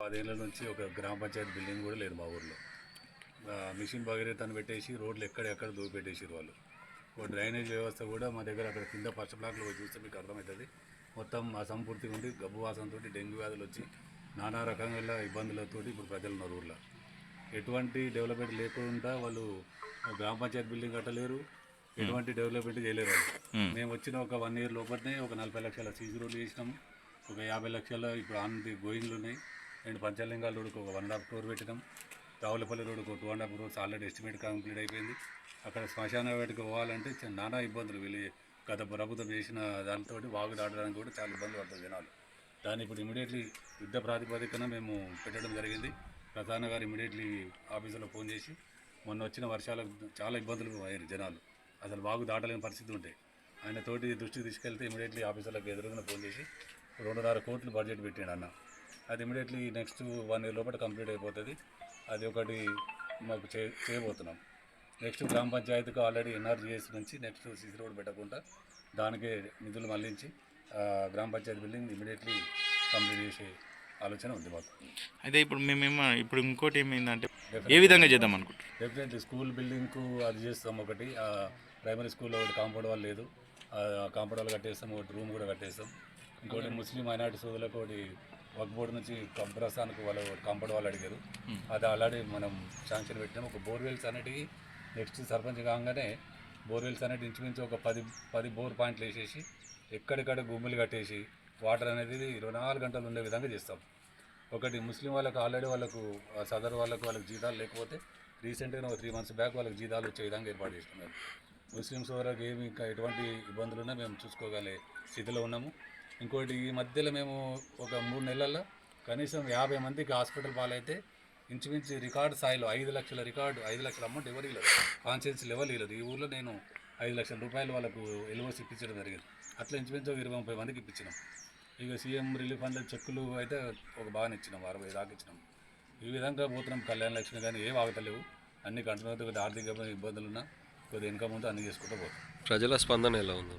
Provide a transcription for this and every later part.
పదేళ్ళ నుంచి ఒక గ్రామ పంచాయతీ బిల్డింగ్ కూడా లేదు మా ఊర్లో. మిషన్ భగీరథను పెట్టేసి రోడ్లు ఎక్కడెక్కడ దూపెట్టేసారు వాళ్ళు. ఒక డ్రైనేజ్ వ్యవస్థ కూడా మా దగ్గర అక్కడ కింద ఫస్ట్ బ్లాక్లో చూస్తే మీకు అర్థమవుతుంది మొత్తం అసంపూర్తిగా ఉండి గబ్బు వాసనతో డెంగ్యూ వ్యాధులు వచ్చి నానా రకంగా ఇబ్బందులతో ఇప్పుడు ప్రజలు ఉన్నారు ఊర్లో. ఎటువంటి డెవలప్మెంట్ లేకుండా వాళ్ళు గ్రామ పంచాయతీ బిల్డింగ్ కట్టలేరు ఎటువంటి డెవలప్మెంట్ చేయలేరు వాళ్ళు. మేము. వచ్చిన ఒక వన్ ఇయర్ లోపలనే ఒక నలభై లక్షల సీసీ రోడ్లు చేసినాము. ఒక యాభై లక్షల ఇప్పుడు ఆన్ ది గోయింగ్లు ఉన్నాయి. రెండు పంచలింగాల రోడ్డుకు ఒక వన్ అండ్ హాఫ్ క్రోర్ పెట్టినాం. రావులపల్లి రోడ్డుకు two and half crores already estimate complete అయిపోయింది. అక్కడ శ్మశాన వేటకు పోవాలంటే నానా ఇబ్బందులు. వీళ్ళు గత ప్రభుత్వం చేసిన దానితో వాగు దాటడానికి కూడా చాలా ఇబ్బంది పడుతుంది జనాలు. దాన్ని ఇప్పుడు ఇమీడియట్లీ యుద్ధ ప్రాతిపదికన మేము పెట్టడం జరిగింది. ప్రధాన గారు ఇమీడియట్లీ ఆఫీసులో ఫోన్ చేసి మొన్న వచ్చిన వర్షాలకు చాలా ఇబ్బందులు అయ్యారు జనాలు. అసలు వాగు దాటలేని పరిస్థితి ఉంటాయి ఆయన తోటి దృష్టికి తీసుకెళ్తే ఇమీడియట్లీ ఆఫీసులకు ఎదురుగా ఫోన్ చేసి రెండున్నర కోట్లు బడ్జెట్ పెట్టాడు అన్న. అది ఇమీడియట్లీ నెక్స్ట్ వన్ ఇయర్ లోపల కంప్లీట్ అయిపోతుంది. అది ఒకటి మాకు చే చేయబోతున్నాం. నెక్స్ట్ గ్రామ పంచాయతీకి ఆల్రెడీ ఎన్ఆర్జీఎస్ నుంచి నెక్స్ట్ సిసి రోడ్ పెట్టకుండా దానికే నిధులు మళ్ళించి గ్రామ పంచాయతీ బిల్డింగ్ ఇమీడియట్లీ కంప్లీట్ చేసే ఆలోచన ఉంది మాకు. అయితే ఇప్పుడు మేమేమో ఇప్పుడు ఇంకోటి ఏమైందంటే ఏ విధంగా చేద్దాం అనుకుంటున్నాం డెఫినెట్లీ స్కూల్ బిల్డింగ్కు అది చేస్తాం ఒకటి. ప్రైమరీ స్కూల్లో ఒకటి కాంపౌండ్ వాళ్ళు లేదు. కాంపౌండ్ వాళ్ళు కట్టేస్తాం ఒకటి రూమ్ కూడా కట్టేస్తాం. ఇంకోటి ముస్లిం మైనార్టీ సోదరులకు ఒకటి వర్క్ బోర్డు నుంచి కంప్రస్థానికి వాళ్ళు కాంపౌండ్ వాళ్ళు అడిగారు. అది ఆల్రెడీ మనం శాంక్షన్ పెట్టినాం. ఒక బోర్వెల్స్ అనేటివి నెక్స్ట్ సర్పంచ్ కాగానే బోర్వెల్స్ అనేటి ఇంచుమించు ఒక పది పది బోర్ పాయింట్లు వేసేసి ఎక్కడిక్కడ గుమ్ములు కట్టేసి వాటర్ అనేది ఇరవై నాలుగు గంటలు ఉండే విధంగా చేస్తాం. ఒకటి ముస్లిం వాళ్ళకు ఆల్రెడీ వాళ్ళకు సదర్ వాళ్ళకు వాళ్ళకి జీతాలు లేకపోతే రీసెంట్గా ఒక త్రీ మంత్స్ బ్యాక్ వాళ్ళకి జీతాలు వచ్చే విధంగా ఏర్పాటు చేస్తున్నాం ముస్లిమ్స్ వరకు ఏమి ఇంకా ఎటువంటి ఇబ్బందులు ఉన్నా మేము చూసుకోగలే స్థితిలో ఉన్నాము. ఇంకోటి ఈ మధ్యలో మేము ఒక మూడు నెలల్లో కనీసం యాభై మందికి హాస్పిటల్ పాలైతే ఇంచుమించు రికార్డు స్థాయిలో ఐదు లక్షల రికార్డు ఐదు లక్షల అమౌంట్ ఎవరు ఇవ్వలేదు. కాన్షియన్స్ లెవెల్ ఇవ్వలేదు. ఈ ఊర్లో నేను ఐదు లక్షల రూపాయలు వాళ్ళకు ఎల్ఓసి ఇప్పించడం జరిగింది. అట్లా ఇంచుమించు ఒక ఇరవై ముప్పై మందికి ఇప్పించినాం. ఇక సీఎం రిలీఫ్ ఫండ్ చెక్కులు అయితే ఒక బాగా ఇచ్చినాం అరవై దాకా ఇచ్చినాం. ఈ విధంగా పోతున్నాం. కళ్యాణ లక్ష్మి కానీ ఏం ఆగతలేవు అన్ని కంటున్నది కొద్దిగా ఆర్థిక ఇబ్బందులు ఉన్నా కొద్దిగా ఇన్కమ్ ఉంటే అన్ని చేసుకుంటూ పోతాం ప్రజల స్పందన ఎలా ఉంది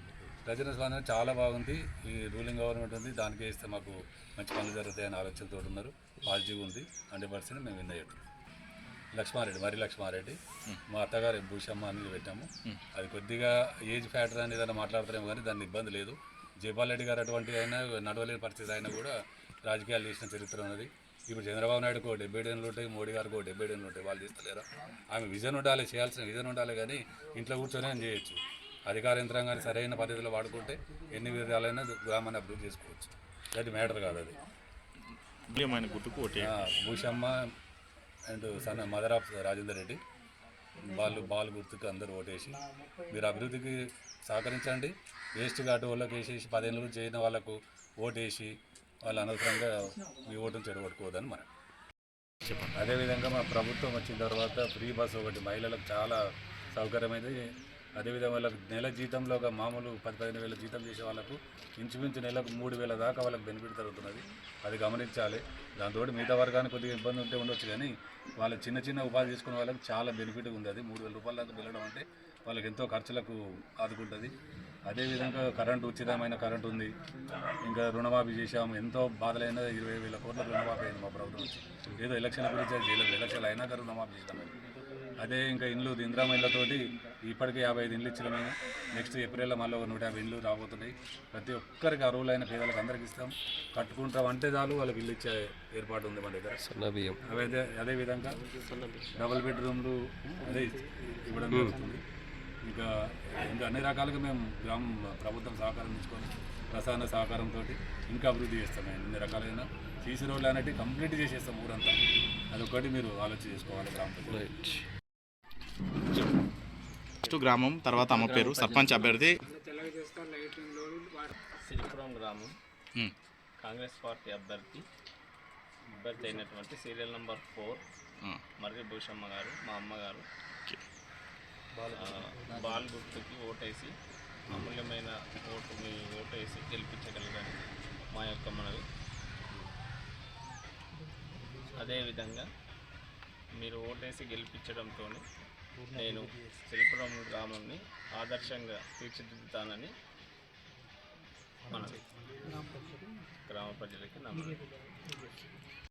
ప్రజల స్పందన చాలా బాగుంది. ఈ రూలింగ్ గవర్నమెంట్ ఉంది. దానికే ఇస్తే మాకు మంచి పనులు జరుగుతాయని ఆలోచనతో ఉన్నారు. పాజిటివ్ ఉంది. హండ్రెడ్ పర్సెంట్ మేము విన్ అయ్యాం. లక్ష్మారెడ్డి మరి లక్ష్మారెడ్డి. మా అత్తగారు భూషమ్మ అని పెట్టాము. అది కొద్దిగా ఏజ్ ఫ్యాక్టర్ అని ఏదైనా మాట్లాడతారేమో కానీ దాని ఇబ్బంది లేదు. జయపాల్ రెడ్డి గారు అటువంటి అయినా నడవలేని పరిస్థితి అయినా కూడా రాజకీయాలు చేసిన చరిత్ర ఉన్నది. ఇప్పుడు చంద్రబాబు నాయుడుకు డెబ్బై ఏళ్ళు ఉంటాయి. మోడీ గారికి డెబ్బై ఏళ్ళు ఉంటాయి. వాళ్ళు చేస్తలేరా? ఆమె విజన్ ఉండాలి చేయాల్సిన విజన్ ఉండాలి కానీ ఇంట్లో కూర్చొని చేయొచ్చు? అధికార యంత్రాంగాన్ని సరైన పద్ధతిలో వాడుకుంటే ఎన్ని విధాలైనా గ్రామాన్ని అభివృద్ధి చేసుకోవచ్చు. అది మ్యాటర్ కాదు అది. గుర్తుకు Bhushamma and son mother of Rajender Reddy వాళ్ళు బాల్ గుర్తుకు అందరూ ఓటేసి మీరు అభివృద్ధికి సహకరించండి. వేస్ట్గా అటు వాళ్ళకి వేసేసి పదేళ్ళు చేయని వాళ్ళకు ఓటేసి వాళ్ళు అనవసరంగా మీ ఓటును చెడగొట్టుకోవద్దని మనం. అదేవిధంగా మా ప్రభుత్వం వచ్చిన తర్వాత ఫ్రీ బస్ ఒకటి మహిళలకు చాలా సౌకర్యమైంది అదేవిధంగా వాళ్ళకి నెల జీతంలో ఒక మామూలు పది పదిహేను వేల జీతం చేసే వాళ్ళకు ఇంచుమించు నెలకు మూడు వేల దాకా వాళ్ళకి బెనిఫిట్ జరుగుతున్నది. అది గమనించాలి. దాంతో మిగతా వర్గానికి కొద్దిగా ఇబ్బంది ఉంటే ఉండొచ్చు కానీ వాళ్ళ చిన్న చిన్న ఉపాధి చేసుకునే వాళ్ళకి చాలా బెనిఫిట్ ఉంది అది మూడు వేల రూపాయల దాకా వెళ్ళడం అంటే వాళ్ళకి ఎంతో ఖర్చులకు ఆదుకుంటుంది. అదేవిధంగా కరెంటు ఉచితమైన కరెంటు ఉంది. ఇంకా రుణమాఫీ చేశాము. ఎంతో బాధలైన ఇరవై వేల కోట్ల రుణమాఫీ అయింది మా ప్రభుత్వం ఏదో ఎలక్షన్ గురించి చేయలేదు. ఎలక్షన్లు అయినాక రుణమాఫీ చేసినాం అదే ఇంకా ఇండ్లు ఇందిరామ ఇళ్ళతోటి ఇప్పటికే యాభై ఐదు ఇండ్లు ఇచ్చిన మేము. నెక్స్ట్ ఏప్రిల్లో మళ్ళీ ఒక నూట యాభై ఇండ్లు రాబోతున్నాయి. ప్రతి ఒక్కరికి అరువులైన పేదలకు అందరికి ఇస్తాం. కట్టుకుంటాం అంటే చాలు వాళ్ళకి ఇల్లు ఇచ్చే ఏర్పాటు ఉంది మన దగ్గర. బియ్యం అదే అదేవిధంగా డబుల్ బెడ్రూమ్లు అదే ఇవ్వడం జరుగుతుంది. ఇంకా ఇంకా అన్ని రకాలుగా మేము గ్రామం ప్రభుత్వం సహకారం తీసుకొని ప్రసాద సహకారంతో ఇంకా అభివృద్ధి చేస్తాం మేము. అన్ని రకాలైన సీసీ రోడ్లు అనేవి కంప్లీట్ చేసేస్తాం ఊరంతా. అదొకటి మీరు ఆలోచన చేసుకోవాలి గ్రామ ఫస్ట్ గ్రామం తర్వాత అమ్మ పేరు సర్పంచ్ అభ్యర్థి. సిరిపురం గ్రామం. కాంగ్రెస్ పార్టీ అభ్యర్థి అభ్యర్థి అయినటువంటి serial number four Marri Bhushamma గారు మా అమ్మగారు బాల్ గుర్తుకి ఓటేసి అమూల్యమైన ఓటు మీ ఓటు వేసి గెలిపించగలరని మా యొక్క మనవి. అదేవిధంగా మీరు ఓటేసి గెలిపించడంతో నేను సిరిపురం గ్రామాన్ని ఆదర్శంగా తీర్చిదిద్దుతానని మన గ్రామ ప్రజలకి నమ్మకం